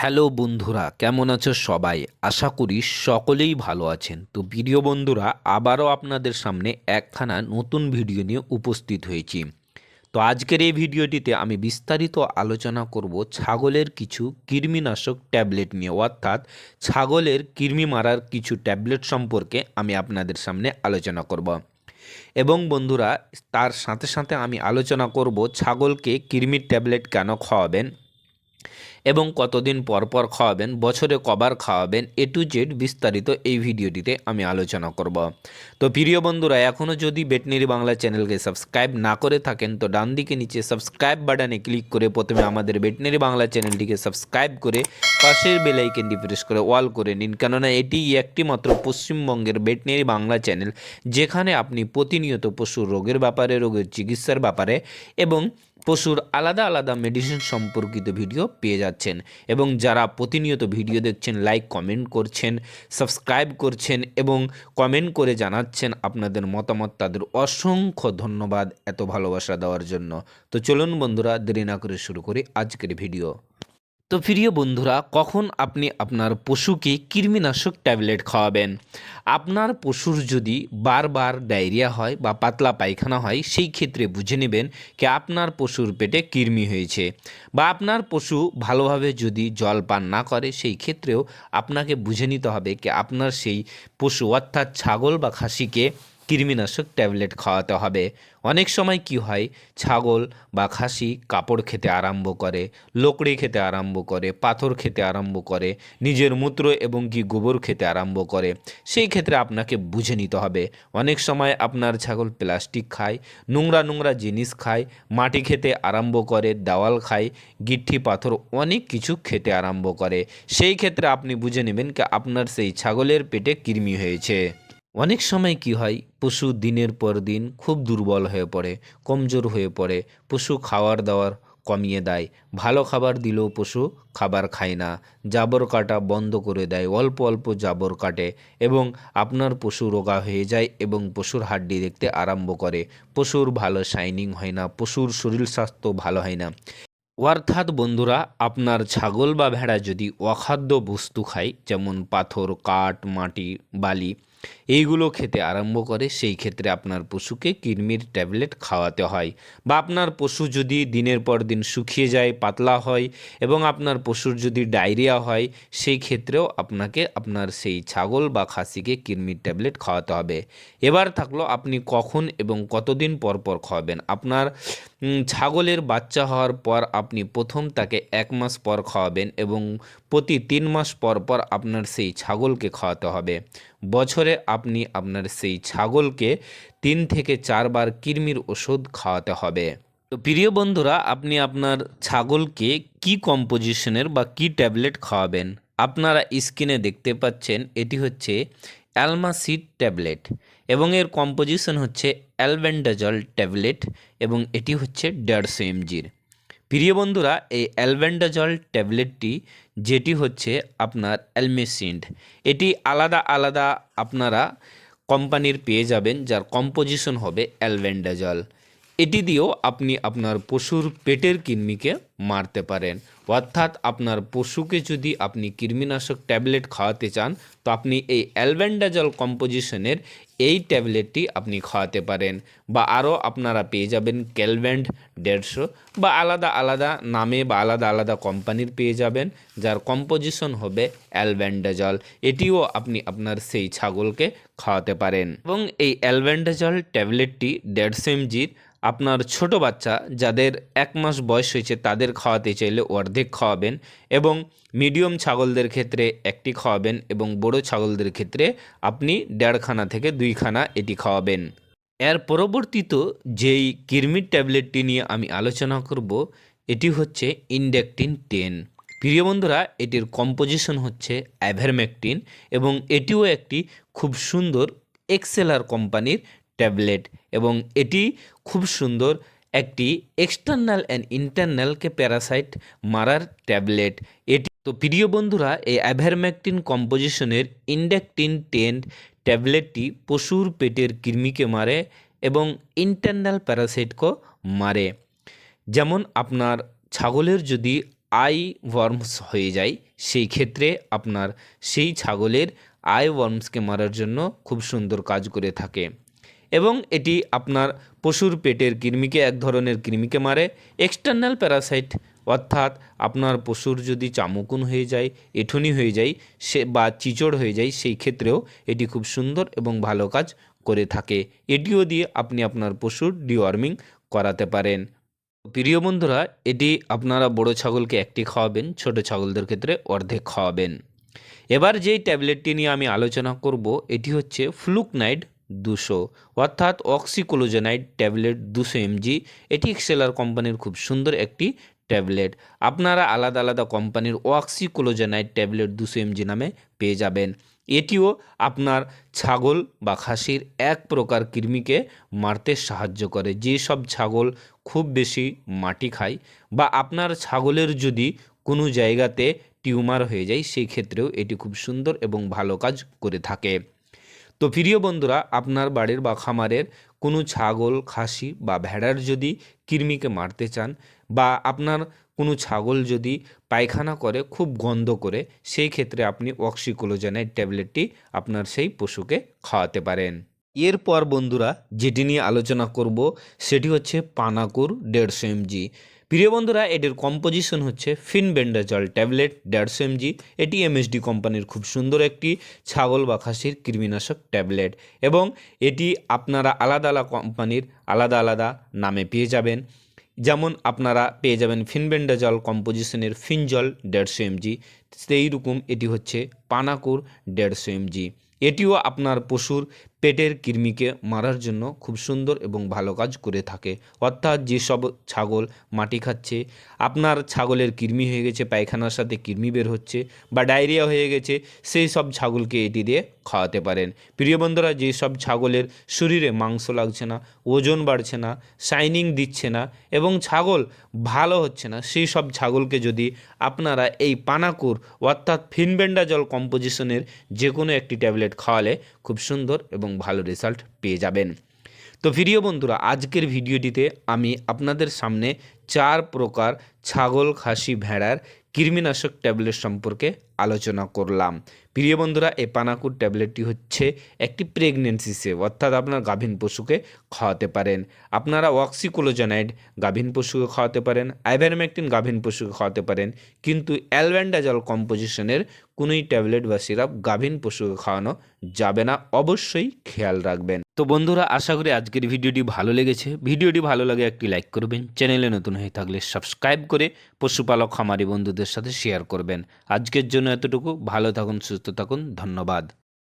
Hello বন্ধুরা, কেমন আছো সবাই? আশা করি সকলেই ভালো আছেন। তো প্রিয় বন্ধুরা, আবারও আপনাদের সামনে একখানা নতুন ভিডিও নিয়ে উপস্থিত হয়েছি। তো আজকের এই ভিডিওটিতে আমি বিস্তারিত আলোচনা করব ছাগলের কিছু কৃমিনাশক ট্যাবলেট নিয়ে। অর্থাৎ ছাগলের কৃমি মারার কিছু ট্যাবলেট সম্পর্কে আমি আপনাদের সামনে আলোচনা করব। এবং বন্ধুরা, তার সাথে সাথে আমি আলোচনা করব ছাগলকে কৃমির ট্যাবলেট কেন খাওয়াবেন? এবং কতদিন পর পর খাওয়াবেন, বছরে কবার খাওয়াবেন, এ টু জেড বিস্তারিত এই ভিডিওটিতে আমি আলোচনা করব। তো প্রিয় বন্ধুরা এখনও যদি বেটনেরি বাংলা চ্যানেলকে সাবস্ক্রাইব না করে থাকেন, তো ডান দিকে নিচে সাবস্ক্রাইব বাটনে ক্লিক করে প্রথমে আমাদের বেটনেরি বাংলা চ্যানেলটিকে সাবস্ক্রাইব করে পাশের বেলাইকেনটি প্রেস করে ওয়াল করে নিন। কেননা এটি একটি মাত্র পশ্চিমবঙ্গের বেটনেরি বাংলা চ্যানেল, যেখানে আপনি প্রতিনিয়ত পশুর রোগের ব্যাপারে, রোগের চিকিৎসার ব্যাপারে এবং পশুর আলাদা আলাদা মেডিসিন সম্পর্কিত ভিডিও পেয়ে যাচ্ছেন এবং যারা প্রতিনিয়ত ভিডিও দেখছেন লাইক কমেন্ট করছেন সাবস্ক্রাইব করছেন এবং কমেন্ট করে জানাচ্ছেন আপনাদের মতামত, তাদের অসংখ্য ধন্যবাদ এত ভালোবাসা দেওয়ার জন্য। তো চলুন বন্ধুরা, দেরি না করে শুরু করি আজকের ভিডিও তো প্রিয় বন্ধুরা, কখন আপনি আপনার পশুকে কৃমিনাশক ট্যাবলেট খাওয়াবেন? আপনার পশুর যদি বারবার ডায়রিয়া হয় বা পাতলা পায়খানা হয়, সেই ক্ষেত্রে বুঝে নেবেন কি আপনার পশুর পেটে কৃমি হয়েছে। বা আপনার পশু ভালোভাবে যদি জল পান না করে, সেই ক্ষেত্রেও আপনাকে বুঝে নিতে হবে কি আপনার সেই পশু, অর্থাৎ ছাগল বা খাসিকে কৃমিনাশক ট্যাবলেট খাওয়াতে হবে। অনেক সময় কি হয়, ছাগল বা খাসি কাপড় খেতে আরম্ভ করে, লোকড়ি খেতে আরম্ভ করে, পাথর খেতে আরম্ভ করে, নিজের মূত্র এবং কি গোবর খেতে আরম্ভ করে, সেই ক্ষেত্রে আপনাকে বুঝে নিতে হবে। অনেক সময় আপনার ছাগল প্লাস্টিক খায়, নোংরা নোংরা জিনিস খায়, মাটি খেতে আরম্ভ করে, দেওয়াল খায় গিট্টি পাথর অনেক কিছু খেতে আরম্ভ করে। সেই ক্ষেত্রে আপনি বুঝে নেবেন কি আপনার সেই ছাগলের পেটে কৃমি হয়েছে। অনেক সময় কি হয়, পশু দিনের পর দিন খুব দুর্বল হয়ে পড়ে, কমজোর হয়ে পড়ে, পশু খাওয়ার দাওয়ার কমিয়ে দেয়। ভালো খাবার দিলেও পশু খাবার খায় না। জাবর কাটা বন্ধ করে দেয়, অল্প অল্প জাবর কাটে এবং আপনার পশু রোগা হয়ে যায় এবং পশুর হাড্ডি দেখতে আরম্ভ করে। পশুর ভালো শাইনিং হয় না, পশুর শরীর স্বাস্থ্য ভালো হয় না। অর্থাৎ বন্ধুরা, আপনার ছাগল বা ভেড়া যদি অখাদ্য বস্তু খায়, যেমন পাথর, কাঠ, মাটি, বালি এইগুলো খেতে আরম্ভ করে, সেই ক্ষেত্রে আপনার পশুকে কৃমির ট্যাবলেট খাওয়াতে হয় বা আপনার পশু যদি দিনের পর দিন শুকিয়ে যায়, পাতলা হয় এবং আপনার পশুর যদি ডায়রিয়া হয়, সেই ক্ষেত্রেও আপনাকে আপনার সেই ছাগল বা খাসিকে কৃমির ট্যাবলেট খাওয়াতে হবে। এবার থাকল আপনি কখন এবং কতদিন পর পর খাওয়াবেন? আপনার ছাগলের বাচ্চা হওয়ার পর আপনি প্রথম তাকে এক মাস পর খাওয়াবেন এবং প্রতি তিন মাস পর পর আপনার সেই ছাগলকে খাওয়াতে হবে। বছরে আপনি আপনার সেই ছাগলকে তিন থেকে চারবার কৃমির ওষুধ খাওয়াতে হবে। তো প্রিয় বন্ধুরা, আপনি আপনার ছাগলকে কি কম্পোজিশনের বা কি ট্যাবলেট খাওয়াবেন? আপনারা স্ক্রিনে দেখতে পাচ্ছেন, এটি হচ্ছে অ্যালমাসিড ট্যাবলেট এবং এর কম্পোজিশন হচ্ছে অ্যালবেন্ডাজল ট্যাবলেট এবং এটি হচ্ছে দেড়শো এমজির প্রিয় বন্ধুরা, এই অ্যালবেন্ডাজল ট্যাবলেটটি, যেটি হচ্ছে আপনার অ্যালমেসিন্ড, এটি আলাদা আলাদা আপনারা কোম্পানির পেয়ে যাবেন, যার কম্পোজিশন হবে অ্যালবেন্ডাজল এটি দিয়েও আপনি আপনার পশুর পেটের কিডনিকে মারতে পারেন। অর্থাৎ আপনার পশুকে যদি আপনি কৃমিনাশক ট্যাবলেট খাওয়াতে চান, তো আপনি এই অ্যালবেন্ডাজল কম্পোজিশনের এই ট্যাবলেটটি আপনি খাওয়াতে পারেন। বা আরও আপনারা পেয়ে যাবেন ক্যালভেন্ড দেড়শো বা আলাদা আলাদা নামে বা আলাদা আলাদা কোম্পানির পেয়ে যাবেন, যার কম্পোজিশন হবে অ্যালবেন্ডাজল। এটিও আপনি আপনার সেই ছাগলকে খাওয়াতে পারেন। এবং এই অ্যালবেন্ডাজল ট্যাবলেটটি দেড়শো এমজির আপনার ছোট বাচ্চা যাদের এক মাস বয়স হয়েছে তাদের খাওয়াতে চাইলে অর্ধেক খাওয়াবেন এবং মিডিয়াম ছাগলদের ক্ষেত্রে একটি খাওয়াবেন এবং বড় ছাগলদের ক্ষেত্রে আপনি দেড়খানা থেকে দুইখানা এটি খাওয়াবেন। এর পরবর্তীত যেই কিরমির ট্যাবলেটটি নিয়ে আমি আলোচনা করব, এটি হচ্ছে ইন্ডেকটিন টেন। প্রিয় বন্ধুরা, এটির কম্পোজিশন হচ্ছে অ্যাভারমেকটিন এবং এটিও একটি খুব সুন্দর এক্সেলার কোম্পানির ট্যাবলেট এবং এটি খুব সুন্দর একটি এক্সটার্নাল অ্যান্ড ইন্টারনালকে প্যারাসাইট মারার ট্যাবলেট। এটি তো প্রিয় বন্ধুরা, এই অ্যাভারম্যাকটিন কম্পোজিশনের ইন্ডেকটিন টেন ট্যাবলেটটি পশুর পেটের কৃমিকে মারে এবং ইন্টারনাল প্যারাসাইটকেও মারে। যেমন আপনার ছাগলের যদি আই ওয়ার্মস হয়ে যায়, সেই ক্ষেত্রে আপনার সেই ছাগলের আই ওয়ার্মসকে মারার জন্য খুব সুন্দর কাজ করে থাকে। এবং এটি আপনার পশুর পেটের কৃমিকে, এক ধরনের কৃমিকে মারে। এক্সটার্নাল প্যারাসাইট অর্থাৎ আপনার পশুর যদি চামকুন হয়ে যায়, এঠুনি হয়ে যায়, সে বা চিচড় হয়ে যায়, সেই ক্ষেত্রেও এটি খুব সুন্দর এবং ভালো কাজ করে থাকে। এটিও দিয়ে আপনি আপনার পশুর ডিওয়ার্মিং করাতে পারেন। প্রিয় বন্ধুরা, এটি আপনারা বড় ছাগলকে একটি খাওয়াবেন, ছোট ছাগলদের ক্ষেত্রে অর্ধেক খাওয়াবেন। এবার যেই ট্যাবলেটটি নিয়ে আমি আলোচনা করব, এটি হচ্ছে ফ্লুকনাইড দুশো। অর্থাৎ অক্সিকোলোজেনাইড ট্যাবলেট দুশো এমজি। এটি এক্সেলার কোম্পানির খুব সুন্দর একটি ট্যাবলেট। আপনারা আলাদা আলাদা কোম্পানির অক্সিকোলোজেনাইড ট্যাবলেট দুশো এমজি নামে পেয়ে যাবেন। এটিও আপনার ছাগল বা খাসির এক প্রকার কৃমিকে মারতে সাহায্য করে। যেসব ছাগল খুব বেশি মাটি খায় বা আপনার ছাগলের যদি কোনো জায়গাতে টিউমার হয়ে যায়, সেই ক্ষেত্রেও এটি খুব সুন্দর এবং ভালো কাজ করে থাকে। তো প্রিয় বন্ধুরা, আপনার বাড়ির বা খামারের কোনো ছাগল, খাসি বা ভেড়ার যদি কৃমিকে মারতে চান বা আপনার কোনো ছাগল যদি পায়খানা করে, খুব গন্ধ করে, সেই ক্ষেত্রে আপনি অক্সিকোলোজেনের ট্যাবলেটটি আপনার সেই পশুকে খাওয়াতে পারেন। এরপর বন্ধুরা, যেটি নিয়ে আলোচনা করব, সেটি হচ্ছে পানাকুর দেড়শো এমজি। প্রিয় বন্ধুরা, এটির কম্পোজিশন হচ্ছে ফিনবেন্ডাজল ট্যাবলেট দেড়শো এমজি এটি এমএসডি কোম্পানির খুব সুন্দর একটি ছাগল বা খাসির কৃমিনাশক ট্যাবলেট এবং এটি আপনারা আলাদা আলাদা কোম্পানির আলাদা আলাদা নামে পেয়ে যাবেন। যেমন আপনারা পেয়ে যাবেন ফিনবেন্ডাজল কম্পোজিশনের ফিনজল দেড়শো এমজি সেই রকম এটি হচ্ছে পানাকুর দেড়শো এমজি এটিও আপনার পশুর পেটের কৃমিকে মারার জন্য খুব সুন্দর এবং ভালো কাজ করে থাকে। অর্থাৎ যেসব ছাগল মাটি খাচ্ছে, আপনার ছাগলের কৃমি হয়ে গেছে, পায়খানার সাথে কৃমি বের হচ্ছে বা ডায়রিয়া হয়ে গেছে, সেই সব ছাগলকে এটি দিয়ে খাওয়াতে পারেন। প্রিয় বন্ধুরা, যেসব ছাগলের শরীরে মাংস লাগছে না, ওজন বাড়ছে না, শাইনিং দিচ্ছে না এবং ছাগল ভালো হচ্ছে না, সেই সব ছাগলকে যদি আপনারা এই পানাকুর অর্থাৎ ফিনবেন্ডাজল কম্পোজিশনের যে কোনো একটি ট্যাবলেট খাওয়ালে খুব সুন্দর এবং ভালো রেজাল্ট পেয়ে যাবেন। তো প্রিয় বন্ধুরা, আজকের ভিডিওটিতে আমি আপনাদের সামনে চার প্রকার ছাগল খাসি ভেড়ার কৃমিনাশক ট্যাবলেট সম্পর্কে আলোচনা করলাম। প্রিয় বন্ধুরা, এই পানাকুর ট্যাবলেটটি হচ্ছে একটি প্রেগনেন্সি সেভ অর্থাৎ আপনার গাভীন পশুকে খাওয়াতে পারেন। আপনারা অক্সিকোলোজেনাইড গাভীন পশুকে খাওয়াতে পারেন আইভারমেকটিন গাভীন পশুকে খাওয়াতে পারেন, কিন্তু অ্যালভেন্ডাজল কম্পোজিশনের কোনোই ট্যাবলেট বা সিরাপ গাভীন পশুকে খাওয়ানো যাবে না, অবশ্যই খেয়াল রাখবেন। তো বন্ধুরা, আশা করি আজকের ভিডিওটি ভালো লেগেছে। ভিডিওটি ভালো লাগে একটি লাইক করবেন, চ্যানেলে নতুন হয়ে থাকলে সাবস্ক্রাইব করে পশুপালক খামারি বন্ধুদের সাথে শেয়ার করবেন। আজকের জন্য এতটুকু, ভালো থাকুন, সুস্থ থাকুন, ধন্যবাদ।